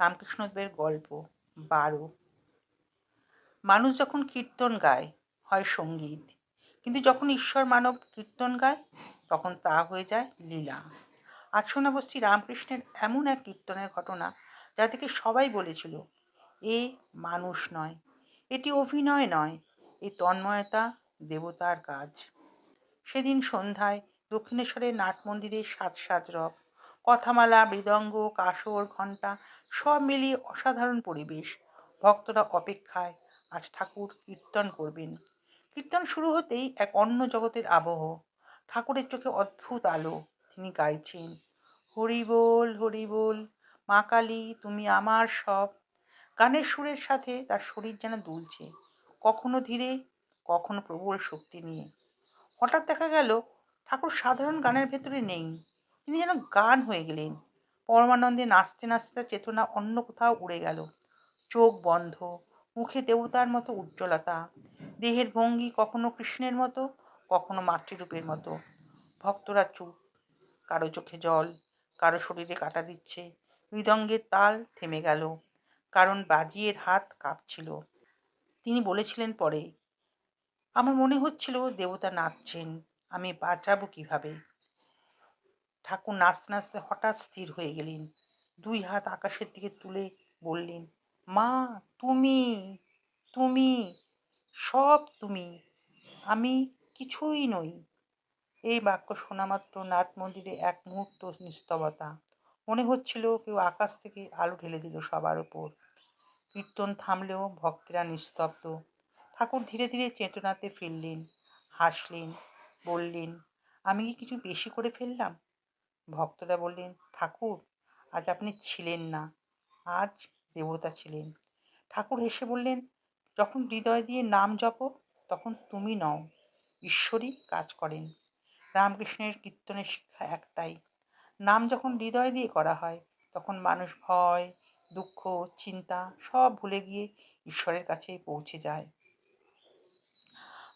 রামকৃষ্ণদেবের গল্প, বারো। মানুষ যখন কীর্তন গায়, হয় সংগীত। কিন্তু যখন ঈশ্বর মানব কীর্তন গায়, তখন তা হয়ে যায় লীলা। আজ শোনাব শ্রী রামকৃষ্ণের এমন এক কীর্তনের ঘটনা, যা থেকে সবাই বলেছিল, এ মানুষ নয়, এটি অভিনয় নয় এই তন্ময়তা দেবতার কাজ। সেদিন সন্ধ্যায় দক্ষিণেশ্বরের নাট মন্দিরে সাত সাত রব কথামালা, মৃদঙ্গ, কাসর, ঘণ্টা সব মিলিয়ে অসাধারণ পরিবেশ। ভক্তরা অপেক্ষায় আজ ঠাকুর কীর্তন করবেন। কীর্তন শুরু হতেই এক অন্য জগতের আবহ। ঠাকুরের চোখে অদ্ভুত আলো, তিনি গাইছেন, হরি বল হরি বল, মা কালী, তুমি আমার সব। গানের সুরের সাথে তার শরীর যেন দুলছে, কখনো ধীরে, কখনো প্রবল শক্তি নিয়ে। হঠাৎ দেখা গেল, ঠাকুর সাধারণ গানের ভেতরে নেই। তিনি যেন গান হয়ে গেলেন। পরমানন্দে নাচতে নাচতে চেতনা অন্য কোথাও উড়ে গেল। চোখ বন্ধ, মুখে দেবতার মতো উজ্জ্বলতা, দেহের ভঙ্গি কখনো কৃষ্ণের মতো, কখনো মাতৃরূপের মতো। ভক্তরা চুপ, কারও চোখে জল, কারও শরীরে কাটা দিচ্ছে মৃদঙ্গের তাল থেমে গেল, কারণ বাজিয়ের হাত কাঁপছিল। তিনি বলেছিলেন পরে, আমার মনে হচ্ছিল দেবতা নাচছেন, আমি বাঁচাবো কীভাবে? ঠাকুর নাচতে নাচতে হঠাৎ স্থির হয়ে গেলেন। দুই হাত আকাশের দিকে তুলে বললেন, মা, তুমি তুমি, সব তুমি, আমি কিছুই নই। এই বাক্য শোনামাত্র নাট মন্দিরে এক মুহূর্ত নিস্তবতা মনে হচ্ছিল কেউ আকাশ থেকে আলো ঢেলে দিল সবার ওপর। কীর্তন থামলেও ভক্তেরা নিস্তব্ধ। ঠাকুর ধীরে ধীরে চেতনাতে ফিরলেন, হাসলেন, বললেন, আমি কি কিছু বেশি করে ফেললাম? ভক্তরা বললেন, ঠাকুর, আজ আপনি ছিলেন না, আজ দেবতা ছিলেন। ঠাকুর হেসে বললেন, যখন হৃদয় দিয়ে নাম জপ, তখন তুমি নও, ঈশ্বরই কাজ করেন। রামকৃষ্ণের কীর্তনের শিক্ষা একটাই, নাম যখন হৃদয় দিয়ে করা হয়, তখন মানুষ ভয়, দুঃখ, চিন্তা সব ভুলে গিয়ে ঈশ্বরের কাছেই পৌঁছে যায়।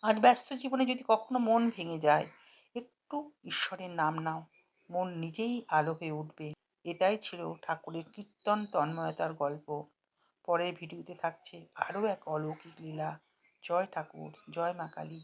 আজ ব্যস্ত জীবনে যদি কখনো মন ভেঙে যায়, একটু ঈশ্বরের নাম নাও। মন নিজেই আলো হয়ে উঠবে। এটাই ছিল ঠাকুরের কীর্তন তন্ময়তার গল্প। পরের ভিডিওতে থাকছে আরও এক অলৌকিক লীলা। জয় ঠাকুর, জয় মা কালী।